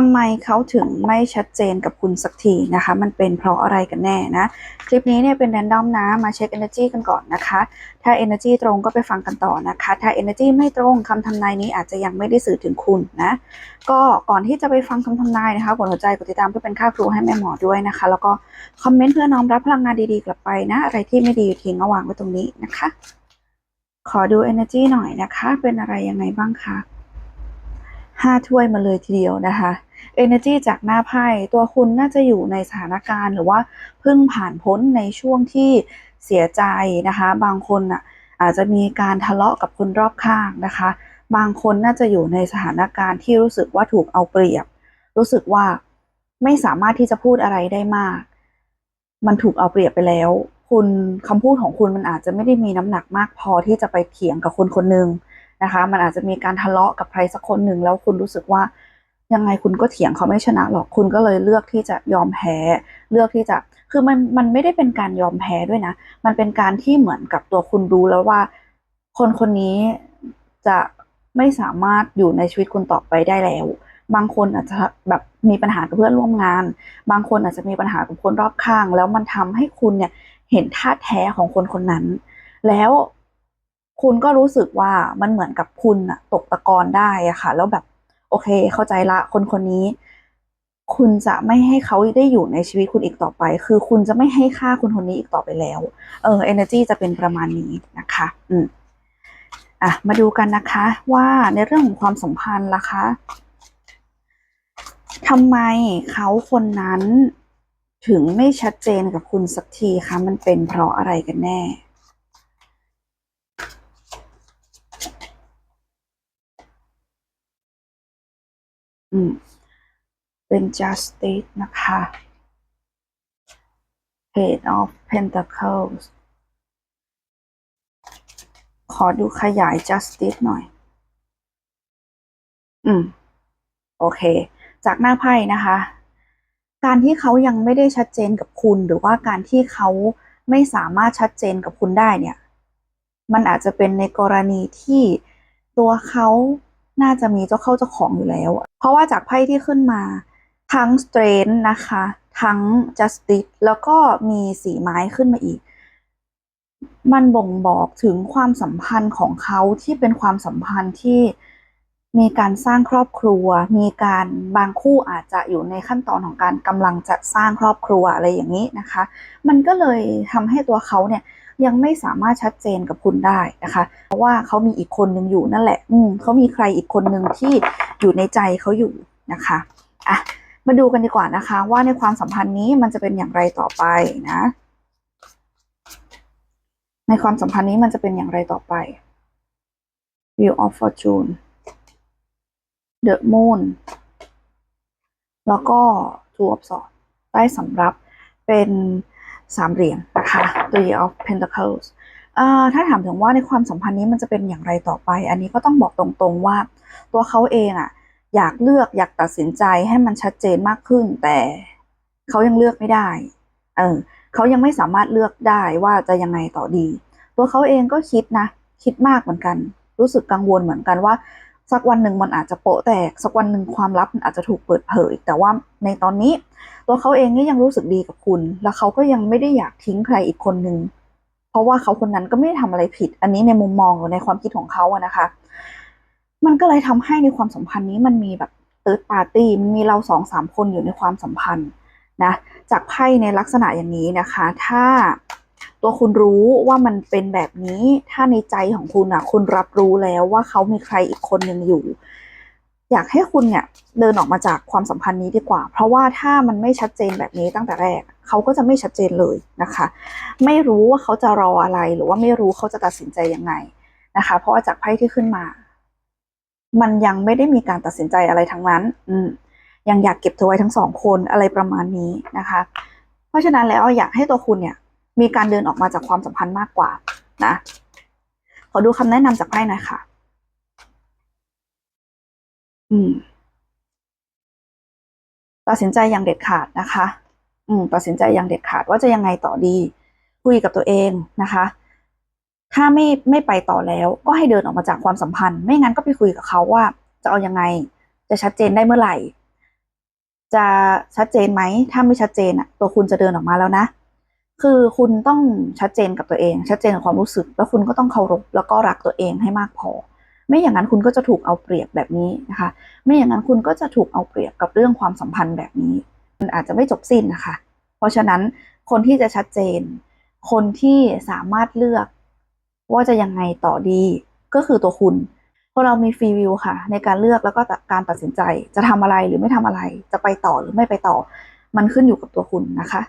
ทำไมเขาถึงไม่ชัดเจนกับคุณสักทีนะคะ มันเป็นเพราะอะไรกันแน่นะ คลิปนี้เนี่ยเป็นแรนดอมนะ มาเช็ค Energy กันก่อนนะคะ ถ้า Energy ตรงก็ไปฟังกันต่อนะคะ ถ้า Energy ไม่ตรงคำทำนายนี้อาจจะยังไม่ได้สื่อถึงคุณนะ ก็ก่อนที่จะไปฟังคำทำนายนะคะกดหัวใจกดติดตามเพื่อเป็นค่าครูให้แม่หมอด้วยนะคะ แล้วก็คอมเมนต์เพื่อน้อมรับพลังงานดีๆกลับไปนะ อะไรที่ไม่ดีอยู่ทิ้งเอาวางไว้ตรงนี้นะคะ ขอดู Energy หน่อยนะคะ เป็นอะไรยังไงบ้างคะห้าถ้วยมาเลยทีเดียวนะคะ Energy จากหน้าไพ่ตัวคุณน่าจะอยู่ในสถานการณ์ หรือว่าเพิ่งผ่านพ้นในช่วงที่เสียใจนะคะ บางคนอะอาจจะมีการทะเลาะกับคนรอบข้างนะคะ บางคนน่าจะอยู่ในสถานการณ์ที่รู้สึกว่าถูกเอาเปรียบ รู้สึกว่าไม่สามารถที่จะพูดอะไรได้มาก มันถูกเอาเปรียบไปแล้ว คุณคำพูดของคุณมันอาจจะไม่ได้มีน้ำหนักมากพอที่จะไปเถียงกับคนคนหนึ่งนะคะ มันอาจจะมีการทะเลาะกับใครสักคนหนึ่งแล้วคุณรู้สึกว่า ยังไงคุณก็เถียงเขาไม่ชนะหรอกคุณก็เลยเลือกที่จะยอมแพ้ เลือกที่จะคือมันมันไม่ได้เป็นการยอมแพ้ด้วยนะ มันเป็นการที่เหมือนกับตัวคุณรู้แล้วว่า คนคนนี้จะไม่สามารถอยู่ในชีวิตคุณต่อไปได้แล้ว บางคนอาจจะแบบมีปัญหากับเพื่อนร่วมงาน บางคนอาจจะมีปัญหากับคนรอบข้าง แล้วมันทำให้คุณเนี่ยเห็นท่าแท้ของคนคนนั้น แล้วคุณก็รู้สึกว่ามันเหมือนกับคุณอะตกตะกอนได้อะค่ะ แล้วแบบ โอเค เข้าใจละ คนคนนี้ คุณจะไม่ให้เขาได้อยู่ในชีวิตคุณอีกต่อไป คือคุณจะไม่ให้ค่าคนคนนี้อีกต่อไปแล้ว เออ energy จะเป็นประมาณนี้นะคะ อืมอะ มาดูกันนะคะว่าในเรื่องของความสัมพันธ์ล่ะคะทำไมเขาคนนั้นถึงไม่ชัดเจนกับคุณสักทีคะ มันเป็นเพราะอะไรกันแน่ อืม เป็น justice นะคะ Page of Pentacles ขอดูขยาย justice หน่อย อืม โอเค จากหน้าไพ่นะคะ การที่เขายังไม่ได้ชัดเจนกับคุณ หรือว่าการที่เขาไม่สามารถชัดเจนกับคุณได้เนี่ย มันอาจจะเป็นในกรณีที่ตัวเขา น่าจะมีเจ้าเข้าเจ้าของอยู่แล้ว เพราะว่าจากไพ่ที่ขึ้นมา ทั้ง strength นะคะ ทั้ง justice แล้วก็มีสีไม้ขึ้นมาอีก มันบ่งบอกถึงความสัมพันธ์ของเขาที่เป็นความสัมพันธ์ที่มีการสร้างครอบครัว มีการบางคู่อาจจะอยู่ในขั้นตอนของการกำลังจะสร้างครอบครัวอะไรอย่างนี้นะคะ มันก็เลยทำให้ตัวเขาเนี่ย ยังไม่สามารถชัดเจนกับคุณได้นะคะ เพราะว่าเขามีอีกคนหนึ่งอยู่นั่นแหละ อืมเขามีใครอีกคนหนึ่งที่อยู่ในใจเขาอยู่นะคะอะมาดูกันดีกว่านะคะ ว่าในความสัมพันธ์นี้มันจะเป็นอย่างไรต่อไปนะ ในความสัมพันธ์นี้มันจะเป็นอย่างไรต่อไป Wheel of Fortune The Moon แล้วก็ Two of Swords ได้สำรับเป็นสามเหรียญนะคะ Three of Pentacles ถ้าถามถึงว่าในความสัมพันธ์นี้มันจะเป็นอย่างไรต่อไป อันนี้ก็ต้องบอกตรงๆว่า ตัวเขาเองอะอยากเลือกอยากตัดสินใจให้มันชัดเจนมากขึ้น แต่เขายังเลือกไม่ได้ เออเขายังไม่สามารถเลือกได้ว่าจะยังไงต่อดี ตัวเขาเองก็คิดนะ คิดมากเหมือนกัน รู้สึกกังวลเหมือนกันว่า สักวันหนึ่งมันอาจจะโปะแตก สักวันหนึ่งความลับมันอาจจะถูกเปิดเผย แต่ว่าในตอนนี้ ตัวเขาเองนี่ยังรู้สึกดีกับคุณ แล้วเขาก็ยังไม่ได้อยากทิ้งใครอีกคนนึงเพราะว่าเขาคนนั้นก็ไม่ได้ทำอะไรผิด อันนี้ในมุมมองหรือในความคิดของเขาอะนะคะ มันก็เลยทำให้ในความสัมพันธ์นี้มันมีแบบเติร์ดปาร์ตี้มันมีเราสองสามคนอยู่ในความสัมพันธ์นะจากไพ่ในลักษณะอย่างนี้นะคะ ถ้า ตัวคุณรู้ว่ามันเป็นแบบนี้ ถ้าในใจของคุณอะคุณรับรู้แล้วว่าเขามีใครอีกคนหนึ่งอยู่ อยากให้คุณเนี่ยเดินออกมาจากความสัมพันธ์นี้ดีกว่า เพราะว่าถ้ามันไม่ชัดเจนแบบนี้ตั้งแต่แรก เขาก็จะไม่ชัดเจนเลยนะคะ ไม่รู้ว่าเขาจะรออะไรหรือว่าไม่รู้เขาจะตัดสินใจยังไงนะคะ เพราะว่าจากไพ่ที่ขึ้นมา มันยังไม่ได้มีการตัดสินใจอะไรทั้งนั้น อืมยังอยากเก็บเธอไว้ทั้งสองคนอะไรประมาณนี้นะคะ เพราะฉะนั้นแล้วอยากให้ตัวคุณเนี่ย มีการเดินออกมาจากความสัมพันธ์มากกว่านะ ขอดูคำแนะนำจากไพ่หน่อยค่ะ อืม ตัดสินใจอย่างเด็ดขาดนะคะ อืม ตัดสินใจอย่างเด็ดขาดว่าจะยังไงต่อดี คุยกับตัวเองนะคะ ถ้าไม่ไม่ไปต่อแล้วก็ให้เดินออกมาจากความสัมพันธ์ ไม่งั้นก็ไปคุยกับเขาว่า จะเอายังไง จะชัดเจนได้เมื่อไหร่ จะชัดเจนไหม ถ้าไม่ชัดเจนอะตัวคุณจะเดินออกมาแล้วนะ คือคุณต้องชัดเจนกับตัวเอง ชัดเจนกับความรู้สึก แล้วคุณก็ต้องเคารพแล้วก็รักตัวเองให้มากพอ ไม่อย่างนั้นคุณก็จะถูกเอาเปรียบแบบนี้นะคะ ไม่อย่างนั้นคุณก็จะถูกเอาเปรียบกับเรื่องความสัมพันธ์แบบนี้ มันอาจจะไม่จบสิ้นนะคะ เพราะฉะนั้นคนที่จะชัดเจน คนที่สามารถเลือกว่าจะยังไงต่อดีก็คือตัวคุณพวกเรามีฟรีวิวค่ะ ในการเลือกแล้วก็การตัดสินใจจะทำอะไรหรือไม่ทำอะไร จะไปต่อหรือไม่ไปต่อ มันขึ้นอยู่กับตัวคุณนะคะ